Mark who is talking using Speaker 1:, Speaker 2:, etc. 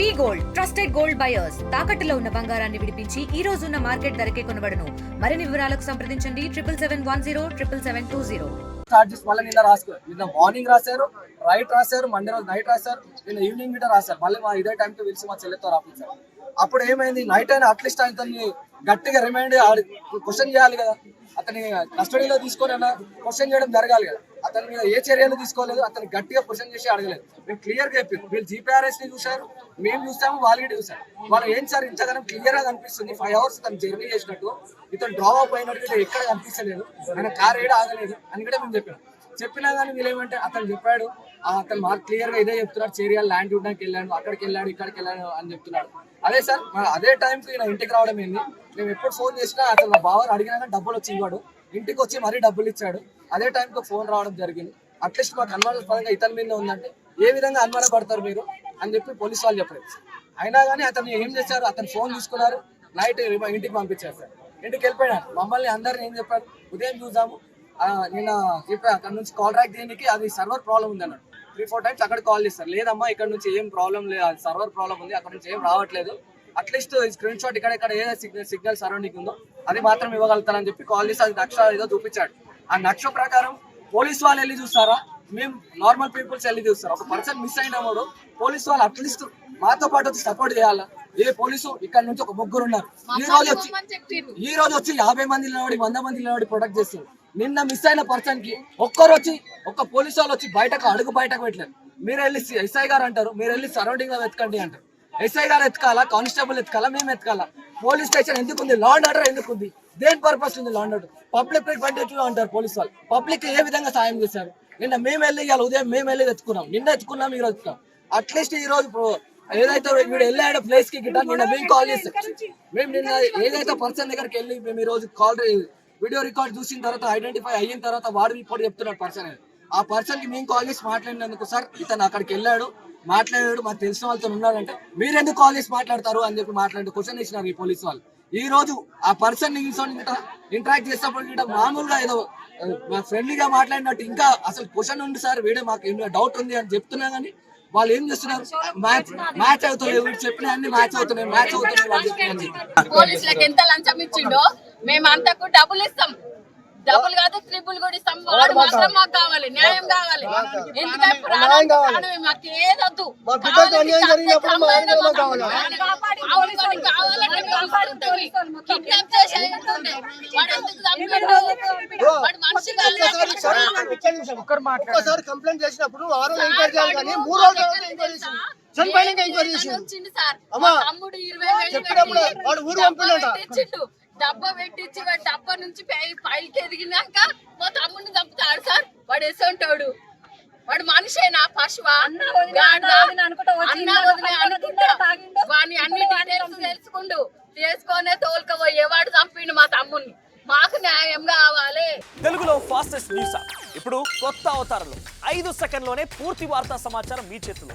Speaker 1: V gold trusted gold buyers. తాకట్టులో ఉన్న బంగారాన్ని విడిపించి ఈ రోజు ఉన్న మార్కెట్ ధరకే కొనబడను. మరిన్ని వివరాలకు సంప్రదించండి. Triple seven one zero triple seven two zero.
Speaker 2: Charges మళ్ళీ నిన్న రాసుకో. నిన్న మార్నింగ్ రాశారు రైట్ రాశారు మండే రోజు నైట్ రాశారు నిన్న ఈవినింగ్ గిట్ట రాశారు. మళ్ళీ మా ఇదే టైంకి పిలిచి మా చెల్లెతో రాపించారు అప్పుడు ఏమైంది? నైట్ అయినా అట్లీస్ట్ అతన్ని గట్టిగా రిమైండ్ క్వశ్చన్ చేయాలి కదా. అతని కస్టడీలో తీసుకొని అన్న క్వశ్చన్ చేయడం జరగాలి కదా. అతని మీద ఏ చర్యలు తీసుకోలేదు అతను గట్టిగా క్వశ్చన్ చేసి అడగలేదు. మేము క్లియర్గా చెప్పారు వీళ్ళు జీపీఆర్ఎస్ని చూశారు మేము చూసాము వాళ్ళు చూసారు వాళ్ళు ఏం సార్ ఇంతగానం క్లియర్గా కనిపిస్తుంది? ఫైవ్ అవర్స్ తను జర్నీ చేసినట్టు ఇతను డ్రాప్ అప్ అయినట్టు ఎక్కడ కనిపించలేదు ఆయన కార్ ఏడా ఆగలేదు అని కూడా మేము చెప్పాము చెప్పినా కానీ వీళ్ళేమంటే అతను చెప్పాడు అతను మాకు క్లియర్గా ఇదే చెప్తున్నాడు చేరియాలి ల్యాండ్ చూడడానికి వెళ్ళాడు అక్కడికి వెళ్ళాడు ఇక్కడికి వెళ్ళాడు అని చెప్తున్నాడు. అదే సార్ అదే టైంకి నా ఇంటికి రావడం ఏంది? మేము ఎప్పుడు ఫోన్ చేసినా అతను మా బావ అడిగినా కానీ డబ్బులు వచ్చి ఇవ్వడు. ఇంటికి వచ్చి మరీ డబ్బులు ఇచ్చాడు. అదే టైంకి ఫోన్ రావడం జరిగింది. అట్లీస్ట్ మాకు అనుమాన పరంగా ఇతని మీద ఉందంటే ఏ విధంగా అనుమాన పడతారు మీరు అని చెప్పి పోలీస్ వాళ్ళు చెప్పలేదు అయినా కానీ అతను ఏం చేశారు? అతను ఫోన్ తీసుకున్నారు నైట్ ఇంటికి పంపించారు సార్. ఇంటికి వెళ్ళిపోయినారు. మమ్మల్ని అందరిని ఏం చెప్పారు? ఉదయం చూద్దాము ఆ, నిన్న చెప్పా అక్కడ నుంచి కాల్ ట్రాక్ చేయడానికి అది సర్వర్ ప్రాబ్లం ఉంది అన్నాడు. త్రీ ఫోర్ టైమ్స్ అక్కడ కాల్ చేస్తారు. లేదమ్మా ఇక్కడ నుంచి ఏం ప్రాబ్లం లేదు. అది సర్వర్ ప్రాబ్లం ఉంది అక్కడ నుంచి ఏం రావట్లేదు. అట్లీస్ట్ స్క్రీన్ షాట్ ఇక్కడ ఇక్కడ ఏ సిగ్నల్ సిగ్నల్ సరౌండింగ్ ఉందో అది మాత్రం ఇవ్వగలుగుతారని చెప్పి కాల్ చేసి అది నక్ష ఏదో చూపించాడు. ఆ నక్ష ప్రకారం పోలీస్ వాళ్ళు వెళ్ళి చూస్తారా? మేము నార్మల్ పీపుల్స్ వెళ్ళి చూస్తారు? ఒక పర్సన్ మిస్ అయినప్పుడు పోలీస్ వాళ్ళు అట్లీస్ట్ మాతో పాటు వచ్చి సపోర్ట్ చేయాలా? ఏ పోలీసు ఇక్కడ నుంచి ఒక ముగ్గురు ఉన్నారు. ఈ రోజు వచ్చి ఈ రోజు వచ్చి యాభై మంది నిలబడి వంద మంది నిలబడి ప్రొటెక్ట్ చేస్తారు. నిన్న మిస్ అయిన పర్సన్కి ఒక్కరు వచ్చి ఒక్క పోలీసు వాళ్ళు వచ్చి బయటకు అడుగు బయటకు పెట్టలేదు మీరు వెళ్ళి ఎస్ఐ గారు అంటారు మీరు వెళ్ళి సరౌండింగ్లో వెతకండి అంటారు. ఎస్ఐ గారు ఎత్తుకాలా కానిస్టేబుల్ ఎత్తుకాలా మేము ఎత్తుకాలా పోలీస్ స్టేషన్ ఎందుకు ఉంది లా అండ్ ఆర్డర్ ఎందుకు ఉంది దేని పర్పస్ ఉంది law and order public representative అంటారు పోలీస్ వాళ్ళు. పబ్లిక్ ఏ విధంగా సాయం చేశారు? నిన్న మేము వెళ్ళి ఇవాళ ఉదయం మేము వెళ్ళి ఎత్తుకున్నాం నిన్న ఎత్తుకున్నాం ఈ రోజు ఎత్తుకున్నాం అట్లీస్ట్ ఈ రోజు ఏదైతే వీడు వెళ్ళాడో ప్లేస్కి గిట్ట నిన్న మేము కాల్ చేస్తాం మేము నిన్న ఏదైతే పర్సన్ దగ్గరికి వెళ్ళి మేము ఈ రోజు కాల్ వీడియో రికార్డ్ చూసిన తర్వాత ఐడెంటిఫై అయిన తర్వాత వాడు ఇప్పుడు చెప్తున్నాడు పర్సన్ ఆ పర్సన్కి మేము కాల్ చేసి మాట్లాడినందుకు సార్ ఇతను అక్కడికి వెళ్ళాడు మాట్లాడాడు మాకు తెలిసిన వాళ్ళతో ఉన్నాడంటే మీరు ఎందుకు కాల్ చేసి మాట్లాడతారు? అని చెప్పి మాట్లాడి క్వశ్చన్ ఇచ్చినారు ఈ పోలీస్ వాళ్ళు. ఈ రోజు ఆ పర్సన్ ఇంటరాక్ట్ చేసినప్పుడు గిట్ట మామూలుగా ఏదో ఫ్రెండ్లీగా మాట్లాడినట్టు ఇంకా అసలు క్వశ్చన్ ఉంది సార్ వీడే మాకు డౌట్ ఉంది అని చెప్తున్నా కానీ వాళ్ళు ఏం చేస్తున్నారు? మ్యాచ్ మ్యాచ్ అవుతున్నాయి చెప్పిన అన్ని మ్యాచ్ అవుతున్నాయి మ్యాచ్ అవుతున్నాయి
Speaker 3: పోలీసులకు ఎంత లంచం ఇచ్చిండో మేము అంతకు డబ్బులు ఇస్తాం డబ్బులు కాదు ట్రిపుల్ కూడా ఇస్తాం వాడు మాత్రం మాకు కావాలి న్యాయం కావాలి ఎందుకంటే మాకు ఏదొద్దు. కిడ్నాప్ చేసి ఉంటుంది. వాడు ఎందుకు చంపాడు? వాడు మనిషి కాదు.
Speaker 4: ఒక్కసారి కంప్లైంట్ చేసినప్పుడు ఆరో ఎంక్వైరీ చేయాలి కానీ మూడు రోజులు ఎంక్వైరీ చనిపోయినాక ఎంక్వైరీ అమ్మా, చెప్పినప్పుడు వాడు ఊరు.
Speaker 3: డబ్బా పెట్టించి వాడు డబ్బా నుంచి పై- పైకి ఎదిగినాక మా తమ్ముడిని చంపుతాడు సార్. వాడు ఎసంటాడు. వాడు మనిషేనా పశువా? వాడిని అన్ని డీటెయిల్స్ తెలుసుకుండు. చేసుకొనే తోలుకపోయే వాడు చంపిండు మా తమ్ముడిని. మాకు న్యాయం కావాలి.
Speaker 5: తెలుగులో ఫాస్టెస్ట్ న్యూస్ ఇప్పుడు కొత్త అవతారంలో. ఐదు సెకండ్లోనే పూర్తి వార్తా సమాచారం మీ చేతిలో.